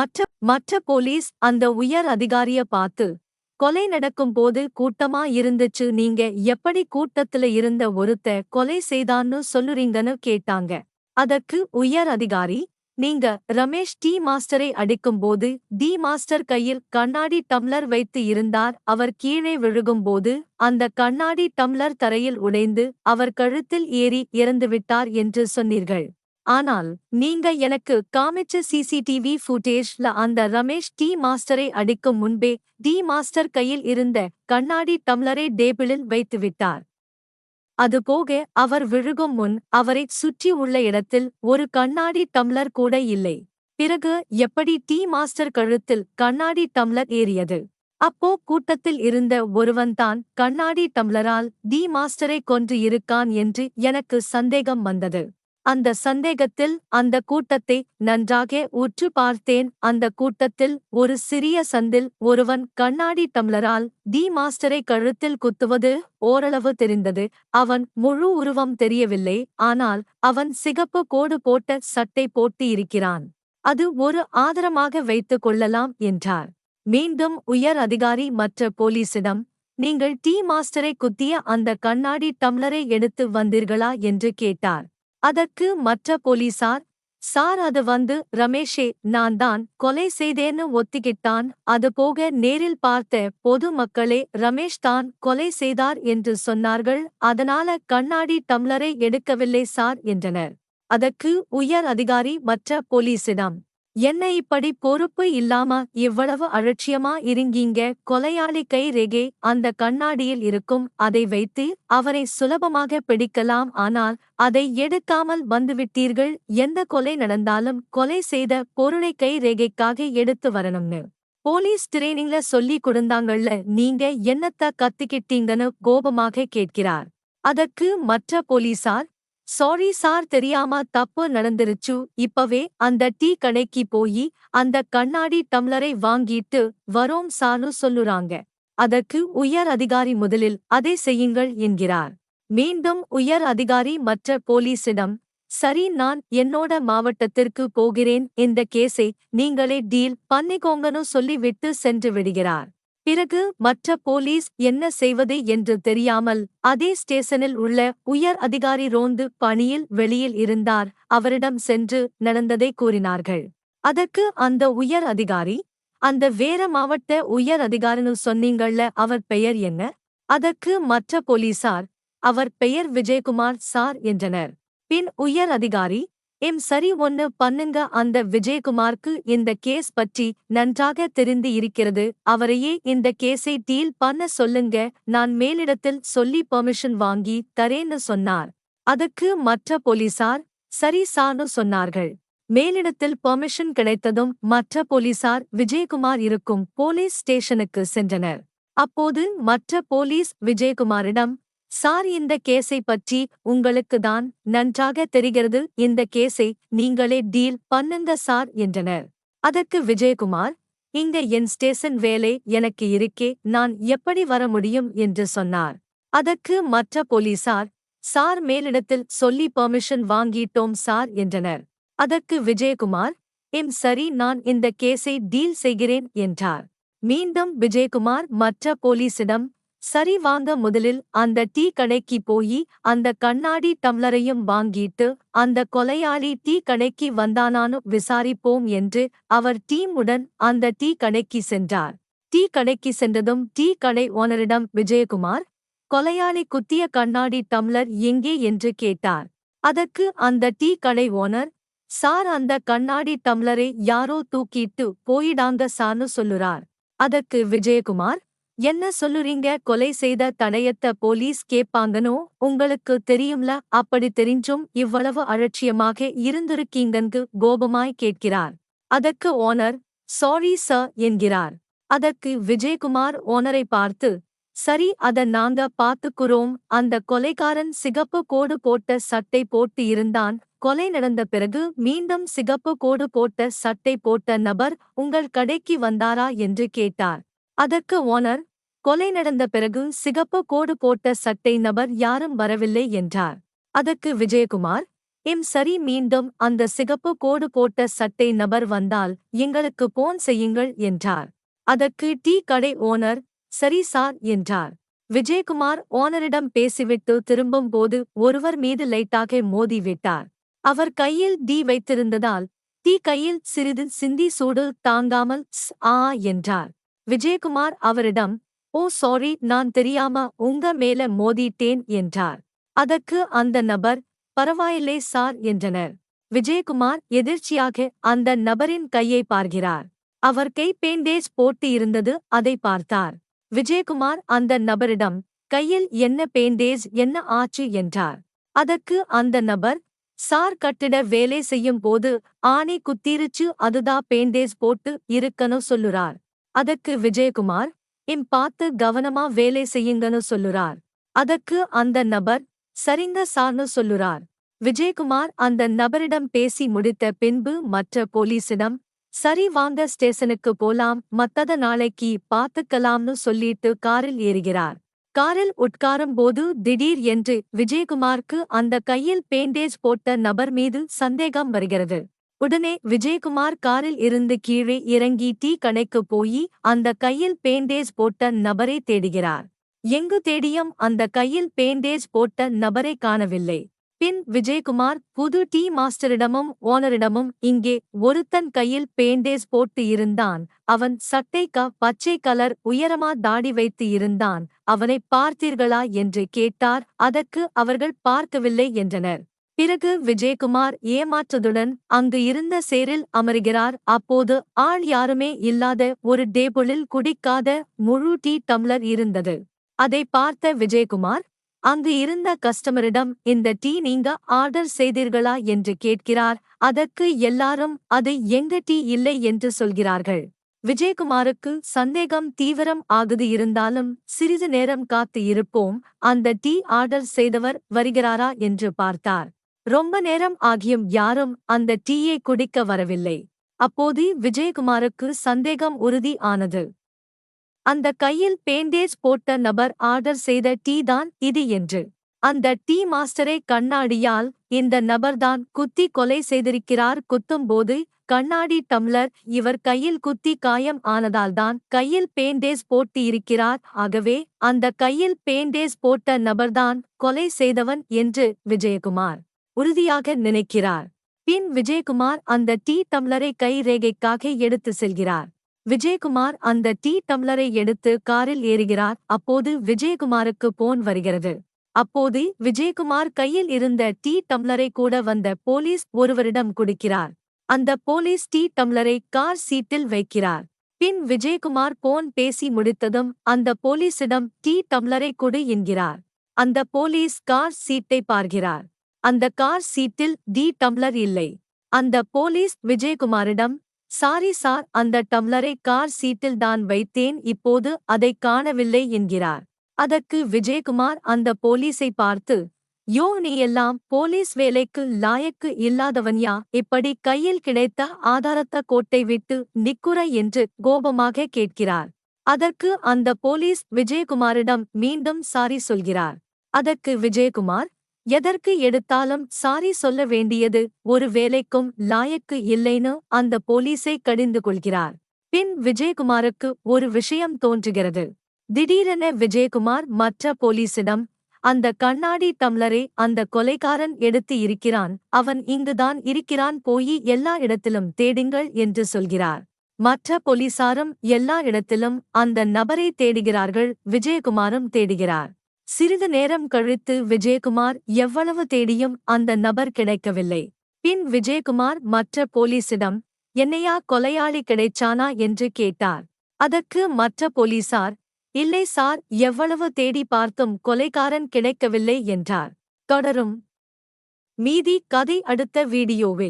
மற்ற மற்ற போலீஸ் அந்த உயர் அதிகாரிய பார்த்து கொலை நடக்கும் போது கூட்டமா இருந்துச்சு நீங்க எப்படி கூட்டத்துல இருந்த ஒருத்த கொலை செய்தான்னு சொல்லுறீங்கன்னு கேட்டாங்க. அதற்கு உயர் அதிகாரி நீங்க ரமேஷ் டி மாஸ்டரை அடிக்கும்போது டி மாஸ்டர் கையில் கண்ணாடி டம்ளர் வைத்து இருந்தார் அவர் கீழே விழுகும்போது அந்த கண்ணாடி டம்ளர் தரையில் உடைந்து அவர் கழுத்தில் ஏறி இறந்துவிட்டார் என்று சொன்னீர்கள். ஆனால் நீங்க எனக்கு காமிச்ச சிசிடிவி ஃபுட்டேஜ்ல அந்த ரமேஷ் டி மாஸ்டரை அடிக்கும் முன்பே டி மாஸ்டர் கையில் இருந்த கண்ணாடி டம்ளரை டேபிளில் வைத்துவிட்டார் அதுபோக அவர் விழுகும் முன் அவரை சுற்றி உள்ள இடத்தில் ஒரு கண்ணாடி டம்ளர் கூட இல்லை. பிறகு எப்படி டி மாஸ்டர் கழுத்தில் கண்ணாடி டம்ளர் ஏறியது? அப்போ கூட்டத்தில் இருந்த ஒருவன்தான் கண்ணாடி டம்ளரால் டி மாஸ்டரை கொன்று இருக்கான் என்று எனக்கு சந்தேகம் வந்தது. அந்த சந்தேகத்தில் அந்த கூட்டத்தை நன்றாக உற்று பார்த்தேன். அந்த கூட்டத்தில் ஒரு சிறிய சந்தில் ஒருவன் கண்ணாடி டம்ளரால் டி மாஸ்டரை கழுத்தில் குத்துவது ஓரளவு தெரிந்தது. அவன் முழு உருவம் தெரியவில்லை. ஆனால் அவன் சிகப்பு கோடு போட்ட சட்டை போட்டு இருக்கிறான் அது ஒரு ஆதரமாக வைத்துக் கொள்ளலாம் என்றார். மீண்டும் உயர் அதிகாரி மற்ற போலீசிடம் நீங்கள் டீ மாஸ்டரை குத்திய அந்த கண்ணாடி டம்ளரை எடுத்து வந்தீர்களா? என்று கேட்டார். அதற்கு மற்ற போலீசார் சார் அது வந்து ரமேஷே நான் தான் கொலை செய்தேன்னு ஒத்திக்கிட்டான் அது போக நேரில் பார்த்த பொது மக்களே ரமேஷ் தான் கொலை செய்தார் என்று சொன்னார்கள் அதனால கண்ணாடி டம்ளரை எடுக்கவில்லை சார் என்றனர். அதற்கு உயர் அதிகாரி மற்ற போலீசிடம் என்ன இப்படி பொறுப்பு இல்லாம இவ்வளவு அலட்சியமா இருங்கீங்க? கொலையாளி கை ரேகே அந்த கண்ணாடியில் இருக்கும் அதை வைத்து அவரை சுலபமாக பிடிக்கலாம். ஆனால் அதை எடுக்காமல் வந்துவிட்டீர்கள். எந்த கொலை நடந்தாலும் கொலை செய்த பொருளை கை ரேகைக்காக எடுத்து வரணும்னு. போலீஸ் ட்ரெயினிங்ல சொல்லி கொடுந்தாங்கள்ல நீங்க என்னத்த கத்திக்கிட்டீங்கன்னு கோபமாக கேட்கிறார். அதற்கு மற்ற போலீசார் சாரி சார் தெரியாம தப்பு நடந்துருச்சு. இப்பவே அந்த டீ கடைக்கு போயி அந்த கண்ணாடி டம்ளரை வாங்கிட்டு வரோம் சானு சொல்லுறாங்க. அதற்கு உயர் அதிகாரி முதலில் அதை செய்யுங்கள் என்கிறார். மீண்டும் உயர் அதிகாரி மற்ற போலீசிடம் சரி நான் என்னோட மாவட்டத்திற்கு போகிறேன் இந்த கேஸை நீங்களே டீல் பண்ணிக்கோங்கன்னு சொல்லிவிட்டு சென்று விடுகிறார். பிறகு மற்ற போலீஸ் என்ன செய்வது என்று தெரியாமல் அதே ஸ்டேஷனில் உள்ள உயர் அதிகாரி ரோந்து பணியில் வெளியில் இருந்தார். அவரிடம் சென்று நடந்ததை கூறினார்கள். அதற்கு அந்த உயர் அதிகாரி அந்த வேற மாவட்ட உயர் அதிகாரினு சொன்னீங்கள்ல அவர் பெயர் என்ன? அதற்கு மற்ற போலீசார் அவர் பெயர் விஜயகுமார் சார் என்றனர். பின் உயர் அதிகாரி எம் சரி ஒன்னு பண்ணுங்க. அந்த விஜயகுமாருக்கு இந்த கேஸ் பற்றி நன்றாக தெரிந்து இருக்கிறது. அவரையே இந்த கேஸை டீல் பண்ண சொல்லுங்க. நான் மேலிடத்தில் சொல்லி பெர்மிஷன் வாங்கி தரேன்னு சொன்னார். அதுக்கு மற்ற போலீசார் சரி சானு சொன்னார்கள். மேலிடத்தில் பெர்மிஷன் கிடைத்ததும் மற்ற போலீசார் விஜயகுமார் இருக்கும் போலீஸ் ஸ்டேஷனுக்கு சென்றனர். அப்போது மற்ற போலீஸ் விஜயகுமாரிடம் சார் இந்த கேஸை பற்றி உங்களுக்கு தான் நன்றாக தெரிகிறது. இந்த கேஸை நீங்களே டீல் பண்ணுங்க சார் என்றனர். அதற்கு விஜயகுமார் இங்க என் ஸ்டேஷன் வேலை எனக்கு இருக்கே நான் எப்படி வர முடியும்? என்று சொன்னார். அதற்கு மற்ற போலீசார் சார் மேலிடத்தில் சொல்லி பெர்மிஷன் வாங்கிட்டோம் சார் என்றனர். அதற்கு விஜயகுமார் எம் சரி நான் இந்த கேஸை டீல் செய்கிறேன் என்றார். மீண்டும் விஜயகுமார் மற்ற போலீசிடம் சரி வாங்க முதலில் அந்த டீ கடைக்கு போயி அந்த கண்ணாடி டம்ளரையும் வாங்கிட்டு அந்த கொலையாளி டீ கடைக்கு வந்தானானு விசாரிப்போம் என்று அவர் டீமுடன் அந்த டீ கடைக்கு சென்றார். டீ கடைக்கு சென்றதும் டீ கடை ஓனரிடம் விஜயகுமார் கொலையாளி குத்திய கண்ணாடி டம்ளர் எங்கே? என்று கேட்டார். அதற்கு அந்த டீ கடை ஓனர் சார் அந்த கண்ணாடி டம்ளரை யாரோ தூக்கிட்டு போயிடாங்க சார்னு சொல்லுறார். அதற்கு விஜயகுமார் என்ன சொல்லுறீங்க? கொலை செய்த தனையத்த போலீஸ் கேப்பாங்கனோ? உங்களுக்கு தெரியும்ல? அப்படி தெரிஞ்சும் இவ்வளவு அலட்சியமாக இருந்திருக்கீங்கன்னு கோபமாய் கேட்கிறார். அதற்கு ஓனர் சாரி ச என்கிறார். அதற்கு விஜயகுமார் ஓனரை பார்த்து சரி அத நாங்க பாத்துக்குறோம் அந்த கொலைகாரன் சிகப்பு கோடு போட்ட சட்டை போட்டு இருந்தான். கொலை நடந்த பிறகு மீண்டும் சிகப்பு கோடு போட்ட சட்டை போட்ட நபர் உங்கள் கடைக்கு வந்தாரா? என்று கேட்டார். அதற்கு ஓனர் கொலை நடந்த பிறகு சிகப்பு கோடு போட்ட சட்டை நபர் யாரும் வரவில்லை என்றார். அதற்கு விஜயகுமார் இம் சரி மீண்டும் அந்த சிகப்பு கோடு போட்ட சட்டை நபர் வந்தால் எங்களுக்கு போன் செய்யுங்கள் என்றார். அதற்கு டீ கடை ஓனர் சரி சார் என்றார். விஜயகுமார் ஓனரிடம் பேசிவிட்டு திரும்பும் போது ஒருவர் மீது லைட்டாக மோதி விட்டார். அவர் கையில் டீ வைத்திருந்ததால் டீ கையில் சிறிது சிந்தி சூடு தாங்காமல் ஸ் ஆ என்றார். விஜயகுமார் அவரிடம் ஓ சாரி நான் தெரியாம உங்க மேல மோதிட்டேன் என்றார். அதற்கு அந்த நபர் பரவாயில்லை சார் என்றனர். விஜயகுமார் எதிர்ச்சியாக அந்த நபரின் கையை பார்க்கிறார். அவர் கை பேண்டேஜ் போட்டு இருந்தது அதை பார்த்தார். விஜயகுமார் அந்த நபரிடம் கையில் என்ன பேண்டேஜ் என்ன ஆச்சு? என்றார். அதற்கு அந்த நபர் சார் கட்டிட வேலை செய்யும் போது ஆணி குத்திருச்சு அதுதா பேண்டேஜ் போட்டு இருக்கணும் சொல்லுறார். அதற்கு விஜயகுமார் இம் பார்த்து கவனமா வேலை செய்யுங்கன்னு சொல்லுறார். அதற்கு அந்த நபர் சரிங்க சார்னு சொல்லுறார். விஜயகுமார் அந்த நபரிடம் பேசி முடித்த பின்பு மற்ற போலீசிடம் சரி வாங்க ஸ்டேஷனுக்கு போலாம் மத்தத நாளைக்கு பார்த்துக்கலாம்னு சொல்லிட்டு காரில் ஏறுகிறார். காரில் உட்காரும் போது திடீர் என்று விஜயகுமாருக்கு அந்த கையில் பேண்டேஜ் போட்ட நபர் மீது சந்தேகம் வருகிறது. உடனே விஜயகுமார் காரில் இருந்து கீழே இறங்கி டீ கடைக்கு போய் அந்த கையில் பேண்டேஜ் போட்ட நபரை தேடுகிறார். எங்கு தேடியும் அந்த கையில் பேண்டேஜ் போட்ட நபரை காணவில்லை. பின் விஜயகுமார் புது டீ மாஸ்டரிடமும் ஓனரிடமும் இங்கே ஒருத்தன் கையில் பேண்டேஜ் போட்டு இருந்தான். அவன் சட்டைக்கா பச்சை கலர் உயரமா தாடி வைத்து இருந்தான். அவனை பார்த்தீர்களா என்று கேட்டார். அதற்கு அவர்கள் பார்க்கவில்லை என்றனர். பிறகு விஜயகுமார் ஏமாற்றதுடன் அங்கு இருந்த சேரில் அமருகிறார். அப்போது ஆள் யாருமே இல்லாத ஒரு டேபிளில் குடிக்காத முழு டீ டம்ளர் இருந்தது. அதை பார்த்த விஜயகுமார் அங்கு இருந்த கஸ்டமரிடம் இந்த டீ நீங்க ஆர்டர் செய்தீர்களா? என்று கேட்கிறார். அதற்கு எல்லாரும் அது எங்க டீ இல்லை? என்று சொல்கிறார்கள். விஜயகுமாருக்கு சந்தேகம் தீவிரம் ஆகுது. இருந்தாலும் சிறிது நேரம் காத்து இருப்போம். அந்த டீ ஆர்டர் செய்தவர் வருகிறாரா? என்று பார்த்தார். ரொம்ப நேரம் ஆகியும் யாரும் அந்த டீயை குடிக்க வரவில்லை. அப்போது விஜயகுமாருக்கு சந்தேகம் உறுதி ஆனது. அந்த கையில் பேண்டேஜ் போட்ட நபர் ஆர்டர் செய்த டீ தான் இது என்று. அந்த டீ மாஸ்டரை கண்ணாடியால் இந்த நபர்தான் குத்தி கொலை செய்திருக்கிறார் குத்தும்போது கண்ணாடி டம்ளர் இவர் கையில் குத்தி காயம் ஆனதால்தான் கையில் பேண்டேஜ் போட்டு இருக்கிறார் ஆகவே அந்த கையில் பேண்டேஜ் போட்ட நபர்தான் கொலை செய்தவன் என்று விஜயகுமார். உறுதியாக நினைக்கிறார். பின் விஜயகுமார் அந்த டீ டம்ளரை கை ரேகைக்காக எடுத்து செல்கிறார். விஜயகுமார் அந்த டீ டம்ளரை எடுத்து காரில் ஏறுகிறார். அப்போது விஜயகுமாருக்கு போன் வருகிறது. அப்போது விஜயகுமார் கையில் இருந்த டீ டம்ளரை கூட வந்த போலீஸ் ஒருவரிடம் கொடுக்கிறார். அந்த போலீஸ் டீ டம்ளரை கார் சீட்டில் வைக்கிறார். பின் விஜயகுமார் போன் பேசி முடித்ததும் அந்த போலீசிடம் டீ டம்ளரை கொடு என்கிறார். அந்த போலீஸ் கார் சீட்டை பார்க்கிறார். அந்த கார் சீட்டில் டி டம்ளர் இல்லை. அந்த போலீஸ் விஜயகுமாரிடம் சாரி சார் அந்த டம்ளரை கார் சீட்டில் தான் வைத்தேன் இப்போது அதை காணவில்லை என்கிறார். அதற்கு விஜயகுமார் அந்த போலீஸை பார்த்து யோ நீ எல்லாம் போலீஸ் வேலைக்கு லாயக்கு இல்லாதவன்யா இப்படி கையில் கிடைத்த ஆதாரத்த கோட்டை விட்டு நிக்குற என்று கோபமாக கேட்கிறார். அதற்கு அந்த போலீஸ் விஜயகுமாரிடம் மீண்டும் சாரி சொல்கிறார். அதற்கு விஜயகுமார் எதற்கு எடுத்தாலும் சாரி சொல்ல வேண்டியது ஒரு வேலைக்கும் லாயக்கு இல்லைன்னு அந்த போலீஸை கடிந்து கொள்கிறார். பின் விஜயகுமாருக்கு ஒரு விஷயம் தோன்றுகிறது. திடீரென விஜயகுமார் மற்ற போலீசிடம் அந்த கண்ணாடி டம்ளரை அந்த கொலைக்காரன் எடுத்து இருக்கிறான் அவன் இங்குதான் இருக்கிறான் போய் எல்லா இடத்திலும் தேடுங்கள் என்று சொல்கிறார். மற்ற போலீசாரும் எல்லா இடத்திலும் அந்த நபரை தேடுகிறார்கள் விஜயகுமாரும் தேடுகிறார். சிறிது நேரம் கழித்து விஜயகுமார் எவ்வளவு தேடியும் அந்த நபர் கிடைக்கவில்லை. பின் விஜயகுமார் மற்ற போலீசிடம் என்னையா கொலையாளி கிடைச்சானா? என்று கேட்டார். அதற்கு மற்ற போலீசார் இல்லை சார் எவ்வளவு தேடி பார்த்தும் கொலைகாரன் கிடைக்கவில்லை என்றார். தொடரும். மீதி கதை அடுத்த வீடியோவில்.